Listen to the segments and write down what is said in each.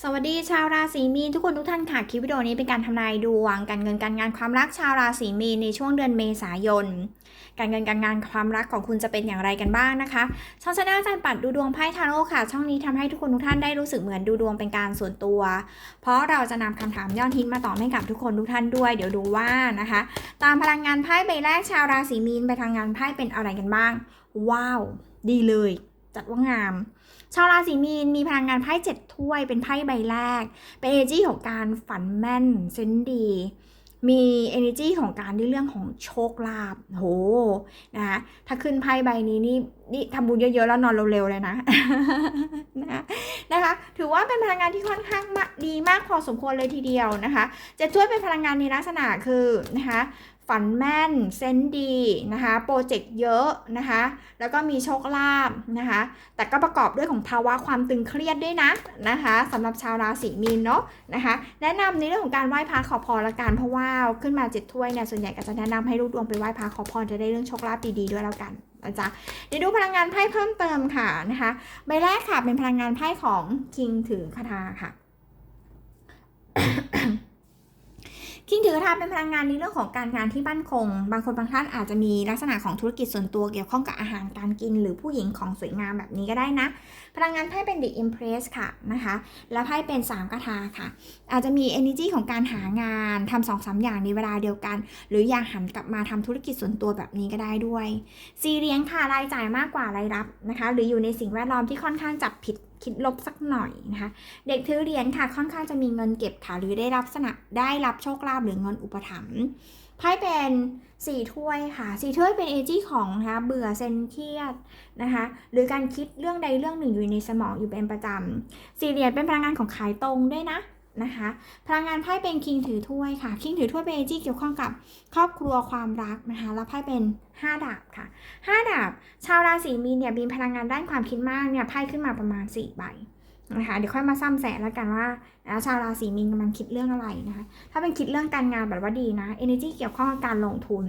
สวัสดีชาวราศีมีนทุกคนทุกท่านค่ะคลิปวิดีโอนี้เป็นการทำนายดวงการเงินการงานความรักชาวราศีมีนในช่วงเดือนเมษายน การเงินการงานความรักของคุณจะเป็นอย่างไรกันบ้างนะคะ ช่องชาแนลอาจารย์ปัดดูดวงไพ่ทาโร่ค่ะ ช่องนี้ทำให้ทุกคนทุกท่านได้รู้สึกเหมือนดูดวงเป็นการส่วนตัว เพราะเราจะนำคำถามยอดฮิตมาตอบให้กับทุกคนทุกท่านด้วย เดี๋ยวดูว่านะคะ ตามพลังงานไพ่ใบแรกชาวราศีมีนไปทางงานไพ่เป็นอะไรกันบ้าง ว้าว ดีเลย จัดว่างาม ชาวราศีมีนมีพลังงานไพ่เจ็ดถ้วยเป็นไพ่ใบแรก เป็น energy ของการฝันแม่นเซนดี มี energy ของการในเรื่องของโชคลาภโหนะคะถ้าขึ้นไพ่ใบนี้นี่นี่ทำบุญเยอะๆแล้วนอนเร็วๆเลยนะนะคะนะคะ ถือว่าเป็นพลังงานที่ค่อนข้างมะดีมากพอสมควรเลยทีเดียวนะคะเจะช่วยเป็นพลังงานในลักษณะคือนะคะ ฝันแม่น เซนดีนะคะโปรเจกต์เยอะนะคะแล้วก็มีโชคลาภนะคะแต่ก็ประกอบด้วยของภาวะความตึงเครียดด้วยนะนะคะสำหรับชาวราศีมีนเนาะนะคะแนะนำในเรื่องของการไหว้พระขอพรละกันเพราะว่าขึ้นมาเจ็ดถ้วยเนี่ยส่วนใหญ่ก็จะแนะนำให้ลูกดวงไปไหว้พระขอพรจะได้เรื่องโชคลาภดีๆด้วยแล้วกันนะจ๊ะเดี๋ยวดูพลังงานไพ่เพิ่มเติมค่ะนะคะใบแรกค่ะเป็นพลังงานไพ่ของคิงถือคาถาค่ะ คิงถือคาถาเป็นพลังงานในเรื่องของการงานที่มั่นคง บางคนบางท่านอาจจะมีลักษณะของธุรกิจส่วนตัวเกี่ยวข้องกับอาหารการกิน หรือผู้หญิงของสวยงามแบบนี้ก็ได้นะ พลังงานไพ่เป็น The Empress ค่ะนะคะ แล้วไพ่เป็น3กระทาค่ะ อาจจะมี energy ของการหางานทำสองสามอย่างในเวลาเดียวกัน หรืออยากหันกลับมาทำธุรกิจส่วนตัวแบบนี้ก็ได้ด้วยซีเรียงค่ะรายจ่ายมากกว่ารายรับนะคะ หรืออยู่ในสิ่งแวดล้อมที่ค่อนข้างจับผิด คิดลบสักหน่อยนะคะ เด็กถือเหรียญค่ะค่อนข้างจะมีเงินเก็บค่ะหรือได้รับสนะได้รับโชคลาภหรือเงินอุปถัมภ์ไพ่เป็นสี่ถ้วยค่ะสี่ถ้วยเป็นเอจี้ของนะคะเบื่อเซนเครียดนะคะหรือการคิดเรื่องใดเรื่องหนึ่งอยู่ในสมองอยู่เป็นประจำสี่เหรียญเป็นพลังงานของขายตรงด้วยนะ นะคะพลังงานไพ่เป็นคิงถือถ้วยค่ะคิงถือถ้วยเป็นเอจีเกี่ยวข้องกับครอบครัวความรักนะคะแล้วไพ่เป็นห้าดาบค่ะห้าดาบ ชาวราศีมีนเนี่ยมีพลังงานด้านความคิดมากเนี่ยไพ่ขึ้นมาประมาณ 4 ใบนะคะเดี๋ยวค่อยมาซ้ำแสแล้วกันว่าชาวราศีมีนกำลังคิดเรื่องอะไรนะคะถ้าเป็นคิดเรื่องการงานแบบว่าดีนะ energy เกี่ยวข้องกับการลงทุน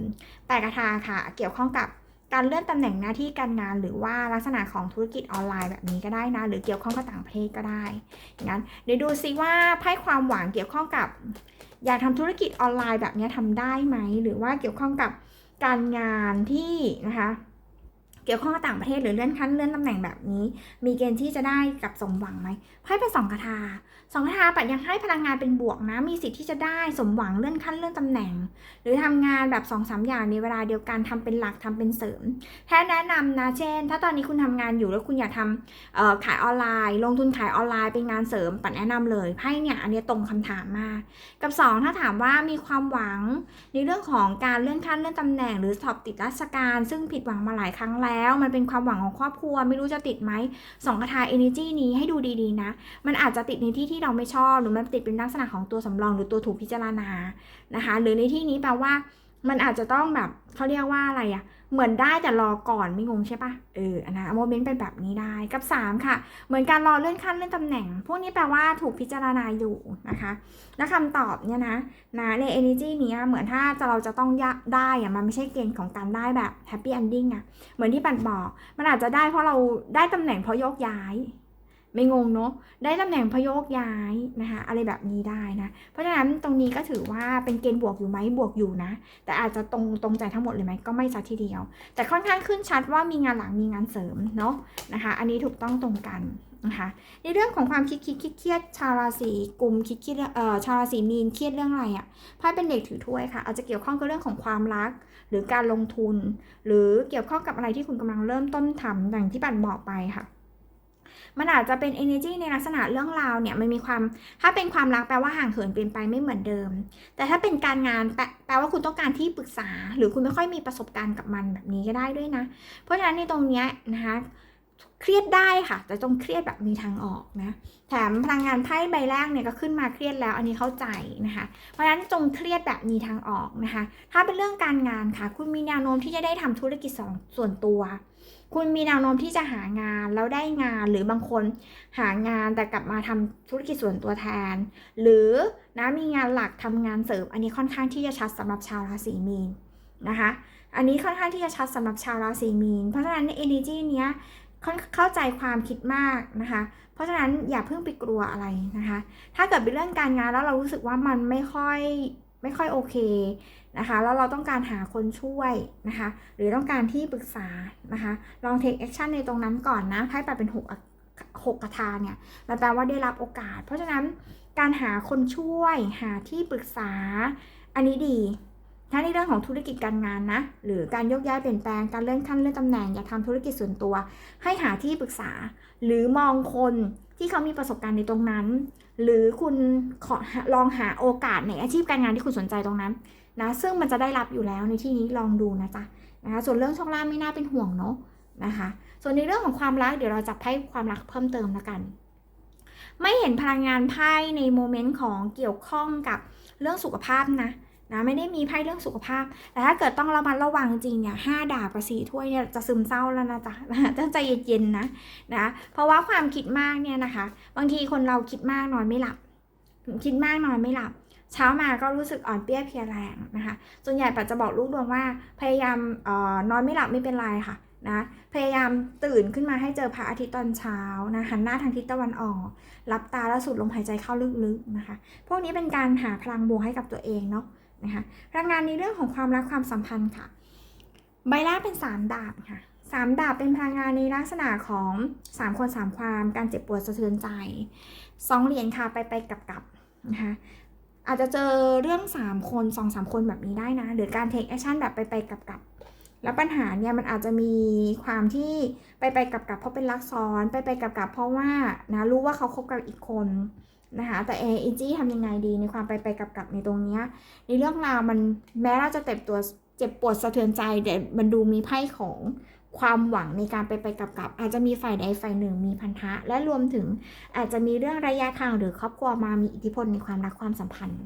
แตกระทาค่ะ เกี่ยวข้องกับ การเลื่อนตำแหน่งหน้าที่การงานหรือว่าลักษณะของธุรกิจออนไลน์แบบนี้ก็ได้นะ หรือเกี่ยวข้องกับต่างประเทศก็ได้อย่างนั้นเดี๋ยวดูซิว่าไพ่ความหวังเกี่ยวข้องกับ อยากทำธุรกิจออนไลน์แบบนี้ทำได้ไหมหรือว่าเกี่ยวข้องกับการงานที่นะคะ เกี่ยวข้องกับต่างประเทศหรือเลื่อนขั้นเลื่อนตำแหน่งแบบนี้ มีเกณฑ์ที่จะได้กับสมหวังไหมไพ่เป็นสองคาถาสองคาถาปัดยังให้พลังงานเป็นบวกนะ มีสิทธิ์ที่จะได้สมหวังเลื่อนขั้นเลื่อนตำแหน่ง หรือทำงานแบบสองสามอย่างในเวลาเดียวกันทำเป็นหลักทำเป็นเสริมแท้แนะนำนะเช่น ถ้าตอนนี้คุณทำงานอยู่แล้วคุณอยากทำขายออนไลน์ ลงทุนขายออนไลน์เป็นงานเสริมปัดแนะนำเลยไพ่เนี่ยอันนี้ตรงคำถามมาก กับสองถ้าถามว่ามีความหวังในเรื่องของการเลื่อนขั้นเลื่อนตำแหน่ง หรือสอบติดราชการ ซึ่งผิดหวังมาหลายครั้งแล้วแล้ว มันเป็นความหวังของครอบครัว ไม่รู้จะติดไหมสองคาถา energy นี้ให้ดูดีๆนะ มันอาจจะติดในที่ที่เราไม่ชอบ หรือมันติดเป็นลักษณะของตัวสำรองหรือตัวถูกพิจารณานะคะ หรือในที่นี้แปลว่า มันอาจจะต้องแบบเขาเรียกว่าอะไรอะ เหมือนได้แต่รอก่อนไม่งงใช่ปะเอออันะโมเมนต์เป็นแบบนี้ได้กับสามค่ะ เหมือนการรอเลื่อนขั้นเลื่อนตำแหน่ง พวกนี้แปลว่าถูกพิจารณาอยู่นะคะและคำตอบเนี่ยนะนะใน energy นี้เหมือนถ้าจะเราจะต้องยได้อะมันไม่ใช่เกณฑ์ของการได้แบบ happy ending อะเหมือนที่ปันบอก มันอาจจะได้เพราะเราได้ตำแหน่งเพราะโยกย้าย ไม่งงเนาะได้ตำแหน่งพโยกย้ายนะคะอะไรแบบนี้ได้นะ เพราะฉะนั้นตรงนี้ก็ถือว่าเป็นเกณฑ์บวกอยู่ไหมบวกอยู่นะ แต่อาจจะตรงตรงใจทั้งหมดเลยไหมก็ไม่ซะทีเดียว แต่ค่อนข้างขึ้นชัดว่ามีงานหลังมีงานเสริมเนาะนะคะ อันนี้ถูกต้องตรงกันนะคะในเรื่องของความคิดคิดคิดเครียดชาวราศีกุมคิดเครียดเอ่อชาวราศีมีนเครียดเรื่องอะไรอะ่ะไพ่เป็นเด็กถือถ้วยค่ะ อาจจะเกี่ยวข้องกับเรื่องของความรัก หรือการลงทุน หรือเกี่ยวข้องกับอะไรที่คุณกำลังเริ่มต้นทำอย่างที่ปันบอกไปค่ะ มันอาจจะเป็น energy ในลักษณะเรื่องราวเนี่ยมันมีความถ้าเป็นความรักแปลว่าห่างเหินเปลี่ยนไปไม่เหมือนเดิม แต่ถ้าเป็นการงานแปลแปลว่าคุณต้องการที่ปรึกษา หรือคุณไม่ค่อยมีประสบการณ์กับมันแบบนี้ก็ได้ด้วยนะ เพราะฉะนั้นในตรงนี้นะคะเครียดได้ค่ะ แต่ต้องเครียดแบบมีทางออกนะ แถมพลังงานไพ่ใบแรกเนี่ยก็ขึ้นมาเครียดแล้ว อันนี้เข้าใจนะคะ เพราะฉะนั้นจงเครียดแบบมีทางออกนะคะ ถ้าเป็นเรื่องการงานค่ะ คุณมีแนวโน้มที่จะได้ทำธุรกิจส่วนตัว คุณมีแนวโน้มที่จะหางานแล้วได้งานหรือบางคนหางานแต่กลับมาทำธุรกิจส่วนตัวแทน หรือนะมีงานหลักทำงานเสริม อันนี้ค่อนข้างที่จะชัดสำหรับชาวราศีมีนนะคะอันนี้ค่อนข้างที่จะชัดสำหรับชาวราศีมีน เพราะฉะนั้นใน energy เนี้ยเข้าใจความคิดมากนะคะ เพราะฉะนั้นอย่าเพิ่งไปกลัวอะไรนะคะ ถ้าเกิดเป็นเรื่องการงานแล้วเรารู้สึกว่ามันไม่ค่อย ไม่ค่อยโอเคนะคะ แล้วเราต้องการหาคนช่วยนะคะ หรือต้องการที่ปรึกษานะคะ ลองเทคแอคชั่นในตรงนั้นก่อนนะไพ่แปลเป็นหกอะหกกระทาเนี่ยมันแปลว่าได้รับโอกาส เพราะฉะนั้นการหาคนช่วยหาที่ปรึกษาอันนี้ดี ถ้าในเรื่องของธุรกิจการงานนะ หรือการยกย้ายเปลี่ยนแปลง การเลื่อนขั้นเลื่อนตำแหน่ง อยากทำธุรกิจส่วนตัว ให้หาที่ปรึกษา หรือมองคนที่เขามีประสบการณ์ในตรงนั้น หรือคุณขอลองหาโอกาสในอาชีพการงานที่คุณสนใจตรงนั้นนะ ซึ่งมันจะได้รับอยู่แล้วในที่นี้ลองดูนะจ๊ะนะคะ ส่วนเรื่องโชคลาภไม่น่าเป็นห่วงเนาะนะคะ ส่วนในเรื่องของความรักเดี๋ยวเราจับไพ่ความรักเพิ่มเติมแล้วกัน ไม่เห็นพลังงานไพ่ในโมเมนต์ของเกี่ยวข้องกับเรื่องสุขภาพนะ นะไม่ได้มีไพ่เรื่องสุขภาพ แต่ถ้าเกิดต้องระมัดระวังจริงเนี่ยห้าดาบกับสี่ถ้วยเนี่ยจะซึมเศร้าแล้วนะจ๊ะต้องใจเย็นๆนะนะ เพราะว่าความคิดมากเนี่ยนะคะ บางทีคนเราคิดมากนอนไม่หลับ คิดมากนอนไม่หลับ เช้ามาก็รู้สึกอ่อนเปี้ยเพลียแรงนะคะ ส่วนใหญ่ปัจจะบอกลูกดวงว่าพยายามออนอนไม่หลับไม่เป็นไรค่ะนะพยายามตื่นขึ้นมาให้เจอพระอาทิตย์ตอนเช้านะหันหน้าทางทิศตะวันออกรับตาแล้วสูดลมหายใจเข้าลึกๆนะคะ พวกนี้เป็นการหาพลังบวกให้กับตัวเองเนาะ นะคะพลังงานในเรื่องของความรักความสัมพันธ์ค่ะ ใบแรกเป็นสามดาบค่ะสามดาบเป็นพลังงานในลักษณะของสามคนสามความ การเจ็บปวดสะเทือนใจสองเหรียญค่ะไปไปกลับกลับนะคะอาจจะเจอเรื่องสามคนสองสามคนแบบนี้ได้นะ หรือการเทคแอคชั่นแบบไปไปกลับกลับแล้วปัญหาเนี่ยมันอาจจะมีความที่ไปไปกลับกลับเพราะเป็นรักซ้อน ไปไปกลับกลับเพราะว่านะรู้ว่าเขาคบกับอีกคน นะคะแต่เอเอจี้ทำยังไงดีในความไปไปกลับกลับในตรงเนี้ยในเรื่องราวมันแม้เราจะเจ็บตัวเจ็บปวดสะเทือนใจแต่มันดูมีไพ่ของความหวังในการไปไปกลับกับ อาจจะมีฝ่ายใดฝ่ายหนึ่งมีพันธะ และรวมถึงอาจจะมีเรื่องระยะทางหรือครอบครัวมามีอิทธิพลในความรักความสัมพันธ์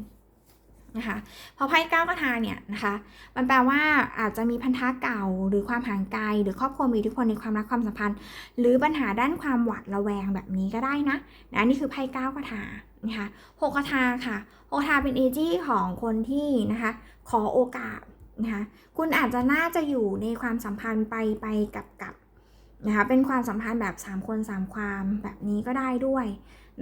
นะคะพอไพ่เก้ากระทาเนี่ยนะคะมันแปลว่าอาจจะมีพันธะเก่าหรือความห่างไกล หรือครอบครัวมีอิทธิพลในความรักความสัมพันธ์ หรือปัญหาด้านความหวาดระแวงแบบนี้ก็ได้นะนะนี่คือไพ่เก้ากระทานะคะหกกระทาค่ะหกกระทาเป็นเอจี้ของคนที่นะคะขอโอกาสนะคะคุณอาจจะน่าจะอยู่ในความสัมพันธ์ไปไปกับกับนะคะเป็นความสัมพันธ์แบบ 3 คน 3 ความแบบนี้ก็ได้ด้วย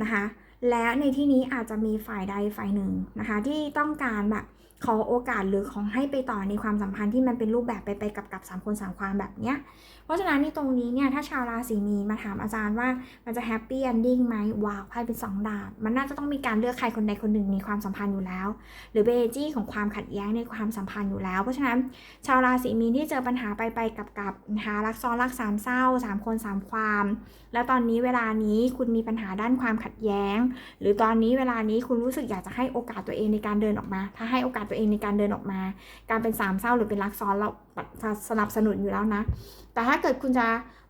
นะคะ และในที่นี้อาจจะมีฝ่ายใดฝ่ายหนึ่งนะคะ ที่ต้องการแบบ ขอโอกาสหรือของให้ไปต่อในความสัมพันธ์ที่มันเป็นรูปแบบไปไปกับกับสามคนสามความแบบเนี้ย เพราะฉะนั้นในตรงนี้เนี่ยถ้าชาวราศีมีนมาถามอาจารย์ว่ามันจะแฮปปี้เอนดิ้งไหมว้าวไพ่เป็นสองดาบ มันน่าจะต้องมีการเลือกใครคนใดคนหนึ่งในความสัมพันธ์อยู่แล้ว หรือเบจี้ของความขัดแย้งในความสัมพันธ์อยู่แล้ว เพราะฉะนั้นชาวราศีมีนที่เจอปัญหาไปไปกับกับนะคะรักซ้อนรักสามเศร้าสามคนสามความ แล้วตอนนี้เวลานี้คุณมีปัญหาด้านความขัดแย้ง หรือตอนนี้เวลานี้คุณรู้สึกอยากจะให้โอกาสตัวเองในการเดินออกมา ถ้าให้โอกาสตัวเองในการเดินออกมา การเป็นสามเศร้าหรือเป็นรักซ้อนเราสนับสนุนอยู่แล้วนะ แต่ถ้าเกิดคุณจะ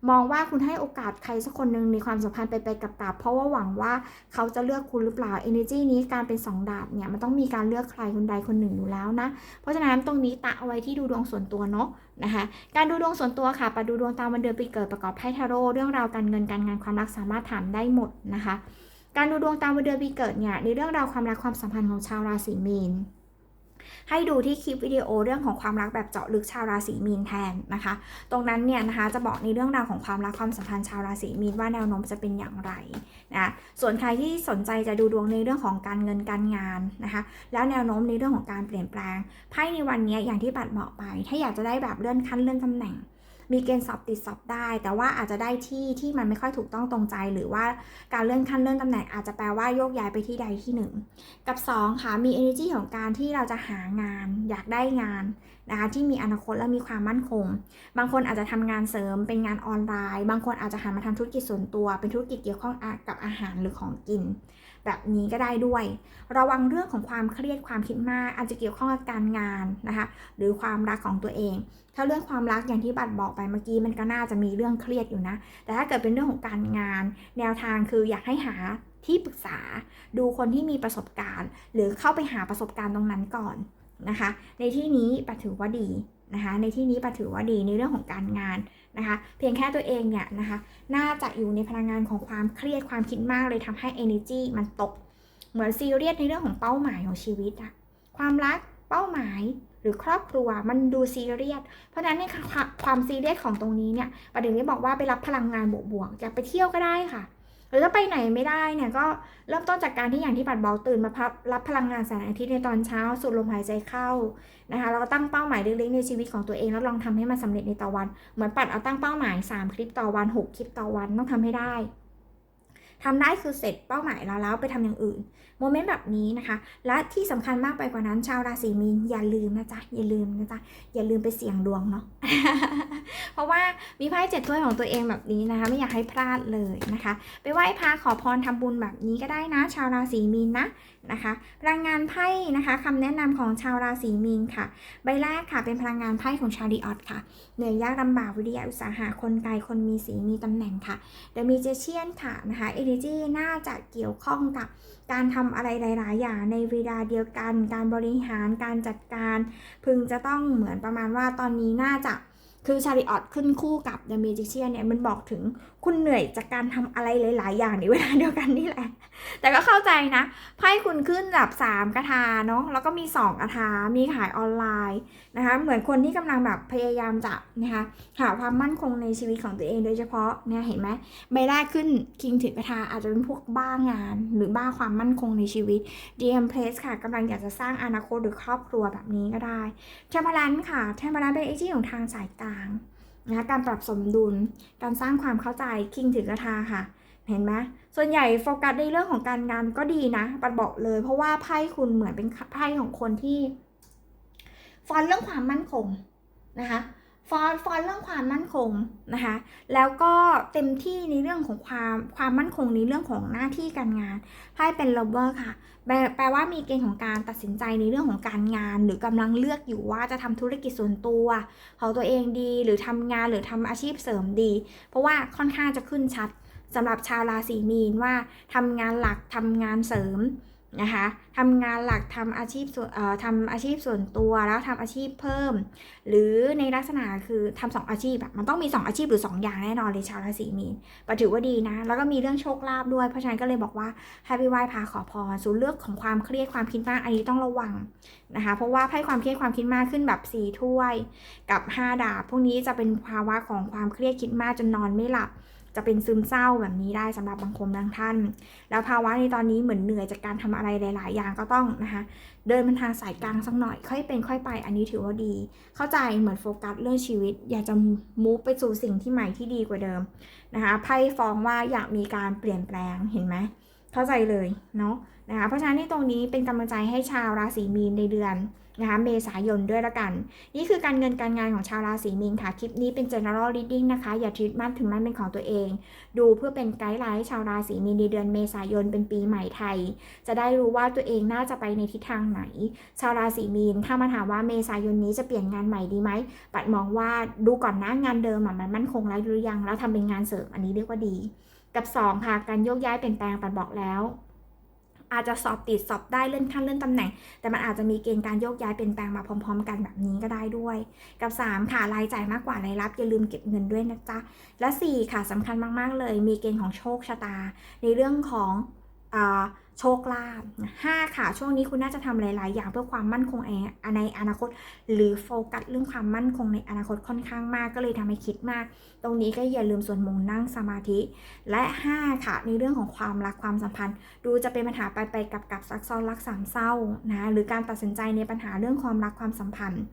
มองว่าคุณให้โอกาสใครสักคนหนึ่งในความสัมพันธ์ไปไปกับกับ เพราะว่าหวังว่าเขาจะเลือกคุณหรือเปล่า energy นี้การเป็นสองดาบเนี่ยมันต้องมีการเลือกใครคนใดคนหนึ่งอยู่แล้วนะ เพราะฉะนั้นตรงนี้ตะเอาไว้ที่ดูดวงส่วนตัวเนาะนะคะการดูดวงส่วนตัวค่ะปดูดวงตามวันเดือนปีเกิดประกอบไพ่ทาโร่เรื่องราวการเงินการงานความรักสามารถถามได้หมดนะคะการดูดวงตามวันเดือนปีเกิดเนี่ยในเรื่องราวความรักความสัมพันธ์ของชาวราศีมีน ให้ดูที่คลิปวิดีโอเรื่องของความรักแบบเจาะลึกชาวราศีมีนแทนนะคะ ตรงนั้นเนี่ยนะคะจะบอกในเรื่องราวของความรักความสัมพันธ์ชาวราศีมีนว่าแนวโน้มจะเป็นอย่างไรนะส่วนใครที่สนใจจะดูดวงในเรื่องของการเงินการงานนะคะ แล้วแนวโน้มในเรื่องของการเปลี่ยนแปลงไพ่ในวันนี้อย่างที่บัดบอกไป ถ้าอยากจะได้แบบเลื่อนขั้นเลื่อนตำแหน่ง มีเกณฑ์สอบติดสอบได้ แต่ว่าอาจจะได้ที่ที่มันไม่ค่อยถูกต้องตรงใจ หรือว่าการเลื่อนขั้นเลื่อนตำแหน่งอาจจะแปลว่าโยกย้ายไปที่ใดที่หนึ่งกับ 2 ค่ะ มี energy ของการที่เราจะหางาน อยากได้งานนะคะที่มีอนาคตและมีความมั่นคง บางคนอาจจะทำงานเสริมเป็นงานออนไลน์ บางคนอาจจะหันมาทำธุรกิจส่วนตัว เป็นธุรกิจเกี่ยวข้องกับอาหารหรือของกิน แบบนี้ก็ได้ด้วย ระวังเรื่องของความเครียดความคิดมากอาจจะเกี่ยวข้องกับการงานนะคะ หรือความรักของตัวเอง ถ้าเรื่องความรักอย่างที่บัตรบอกไปเมื่อกี้มันก็น่าจะมีเรื่องเครียดอยู่นะ แต่ถ้าเกิดเป็นเรื่องของการงาน แนวทางคืออยากให้หาที่ปรึกษา ดูคนที่มีประสบการณ์ หรือเข้าไปหาประสบการณ์ตรงนั้นก่อนนะคะ ในที่นี้ปัถือว่าดี นะคะในที่นี้ปัดถือว่าดีในเรื่องของการงานนะคะ เพียงแค่ตัวเองเนี่ยนะคะน่าจะอยู่ในพลังงานของความเครียดความคิดมากเลยทำให้ energy มันตก เหมือนซีเรียสในเรื่องของเป้าหมายของชีวิตอะความรักเป้าหมายหรือครอบครัวมันดูซีเรียส เพราะฉะนั้นในความซีเรียสของตรงนี้เนี่ยประเด็นนี้บอกว่าไปรับพลังงานบวกๆอยากไปเที่ยวก็ได้ค่ะ หรือถ้าไปไหนไม่ได้เนี่ยก็เริ่มต้นจากการที่อย่างที่ปัดบอกตื่นมาพับรับพลังงานแสงอาทิตย์ในตอนเช้าสูดลมหายใจเข้านะคะแล้วก็ตั้งเป้าหมายเล็กๆในชีวิตของตัวเองแล้วลองทำให้มันสำเร็จในต่อวัน เหมือนปัดเอาตั้งเป้าหมาย 3 คลิปต่อวัน 6 คลิปต่อวันต้องทำให้ได้ ทำได้คือเสร็จเป้าหมายแล้วแล้วไปทำอย่างอื่นโมเมนต์แบบนี้นะคะ และที่สำคัญมากไปกว่านั้นชาวราศีมีนอย่าลืมนะจ๊ะอย่าลืมนะจ๊ะอย่าลืมไปเสี่ยงดวงเนาะเพราะว่ามีไพ่เจ็ดถ้วยของตัวเองแบบนี้นะคะ ไม่อยากให้พลาดเลยนะคะ ไปไหว้พระขอพรทำบุญแบบนี้ก็ได้นะ ชาวราศีมีนนะนะคะพลังงานไพ่นะคะคำแนะนำของชาวราศีมีนค่ะ ใบแรกค่ะเป็นพลังงานไพ่ของชาวดีออตค่ะเหนื่อยยากลำบากวิทยาอุตสาหะคนไกลคนมีสีมีตำแหน่งค่ะเดมีเจเชียนค่ะนะคะเอเนจีน่าจะเกี่ยวข้องกับการทำอะไรหลาย ๆ อย่างในเวลาเดียวกัน การบริหารการจัดการ พึงจะต้องเหมือนประมาณว่าตอนนี้น่าจะ คือชาริออตขึ้นคู่กับ The Magician เนี่ยมันบอกถึงคุณเหนื่อยจากการทำอะไรหลาย ๆ อย่างในเวลาเดียวกันนี่แหละ แต่ก็เข้าใจนะ ไพ่คุณขึ้นแบบ3กระทาเนาะแล้วก็มี 2กระทา มีขายออนไลน์นะคะ เหมือนคนที่กำลังแบบพยายามจะนะคะหาความมั่นคงในชีวิตของตัวเองโดยเฉพาะเนี่ยเห็นไหมใบแรกขึ้นคิงถือกระทาอาจจะเป็นพวกบ้างาน หรือบ้าความมั่นคงในชีวิต DM Place ค่ะกำลังอยากจะสร้างอนาคตหรือครอบครัวแบบนี้ก็ได้เทมเพลันค่ะเทมเพลันเป็นเอจีของทางสายกลางนะการปรับสมดุล การสร้างความเข้าใจคิงถือกระทาค่ะ เห็นไหมส่วนใหญ่โฟกัสในเรื่องของการงานก็ดีนะปัดบอกเลย เพราะว่าไพ่คุณเหมือนเป็นไพ่ของคนที่ฟอนเรื่องความมั่นคงนะคะ ฟอนฟอนเรื่องความมั่นคงนะคะ แล้วก็เต็มที่ในเรื่องของความความมั่นคงในเรื่องของหน้าที่การงานไพ่เป็นลเวอร์ค่ะแปลแปลว่ามีเกณฑ์ของการตัดสินใจในเรื่องของการงาน หรือกำลังเลือกอยู่ว่าจะทำธุรกิจส่วนตัวของตัวเองดีหรือทำงานหรือทำอาชีพเสริมดี เพราะว่าค่อนข้างจะขึ้นชัดสำหรับชาวราศีมีนว่าทำงานหลักทำงานเสริม นะคะทำงานหลักทำอาชีพส่วนทำอาชีพส่วนตัวแล้วทำอาชีพเพิ่ม หรือในลักษณะคือทำสองอาชีพแบบมันต้องมี 2 อาชีพหรือ 2 อย่างแน่นอนเลยชาวราศีมีนปถือว่าดีนะ แล้วก็มีเรื่องโชคลาภด้วยเพราะฉะนั้นก็เลยบอกว่าให้ไปไหว้พระขอพรส่วนเรื่องของความเครียดความคิดมากอันนี้ต้องระวังนะคะเพราะว่าไพ่ความเครียดความคิดมากขึ้นแบบสี่ถ้วย กับ 5 ดาบพวกนี้จะเป็นภาวะของความเครียดคิดมากจนนอนไม่หลับ จะเป็นซึมเศร้าแบบนี้ได้สำหรับบางคนบางท่าน แล้วภาวะในตอนนี้เหมือนเหนื่อยจากการทำอะไรหลาย ๆ อย่างก็ต้องนะคะเดินเป็นทางสายกลางสักหน่อย ค่อยเป็นค่อยไปอันนี้ถือว่าดี เข้าใจเหมือนโฟกัสเรื่องชีวิต อยากจะมูฟไปสู่สิ่งที่ใหม่ที่ดีกว่าเดิมนะคะไพ่ฟ้องว่าอยากมีการเปลี่ยนแปลงเห็นไหมเข้าใจเลยเนาะนะคะเพราะฉะนั้นในตรงนี้เป็นกำลังใจให้ชาวราศีมีนในเดือน นะคะเมษายนด้วยละกัน นี่คือการเงินการงานของชาวราศีมีนค่ะ คลิปนี้เป็น general reading นะคะ อย่าท e ตมั่นถึงมั่นเป็นของตัวเอง ดูเพื่อเป็นไกด์ไลน์ให้ชาวราศีมีนในเดือนเมษายนเป็นปีใหม่ไทย จะได้รู้ว่าตัวเองน่าจะไปในทิศทางไหน ชาวราศีมีน ถ้ามาถามว่าเมษายนนี้จะเปลี่ยนงานใหม่ดีไหม ปัดมองว่าดูก่อนนะงานเดิมมันมั่นคงแล้วหรือยัง แล้วทำเป็นงานเสริมอันนี้เรียกว่าดี กับ 2 ค่ะ การโยกย้ายเปลี่ยนแปลงปัดบอกแล้ว อาจจะสอบติดสอบได้เลื่อนขั้นเลื่อนตำแหน่ง แต่มันอาจจะมีเกณฑ์การโยกย้ายเปลี่ยนแปลงมาพร้อม ๆ กันแบบนี้ก็ได้ด้วย กับ 3 ค่ะรายจ่ายมากกว่ารายรับอย่าลืมเก็บเงินด้วยนะจ๊ะและ 4 ค่ะสำคัญมากๆเลย มีเกณฑ์ของโชคชะตา ในเรื่องของ โชคลาภห้าค่ะ ช่วงนี้คุณน่าจะทำหลาย ๆ อย่างเพื่อความมั่นคงในอนาคต หรือโฟกัสเรื่องความมั่นคงในอนาคตค่อนข้างมากก็เลยทำให้คิดมาก ตรงนี้ก็อย่าลืมส่วนมงนั่งสมาธิ และ5ค่ะ ในเรื่องของความรักความสัมพันธ์ ดูจะเป็นปัญหาไปไปกับกับซักซ้อนรักสามเศร้านะหรือการตัดสินใจในปัญหาเรื่องความรักความสัมพันธ์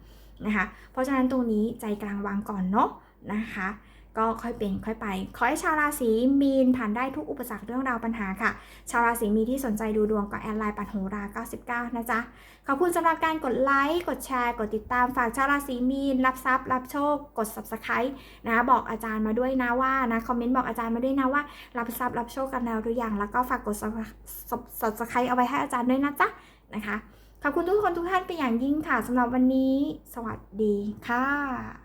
นะคะเพราะฉะนั้นตรงนี้ใจกลางวางก่อนเนาะนะคะ ก็ค่อยเป็นค่อยไป ขอให้ชาวราศีมีนผ่านได้ทุกอุปสรรคเรื่องราวปัญหาค่ะ ชาวราศีมีนที่สนใจดูดวงก็แอดไลน์ปัดโหรา 99 นะจ๊ะ ขอบคุณสำหรับการกดไลค์ กดแชร์ กดติดตาม ฝากชาวราศีมีน รับทรัพย์ รับโชค กด subscribe นะบอกอาจารย์มาด้วยนะว่านะ คอมเมนต์บอกอาจารย์มาด้วยนะว่า รับทรัพย์รับโชคกันแล้วหรือยัง แล้วก็ฝากกด subscribe เอาไว้ให้อาจารย์ด้วยนะจ๊ะนะคะ ขอบคุณทุกคนทุกท่านเป็นอย่างยิ่งค่ะสำหรับวันนี้ สวัสดีค่ะ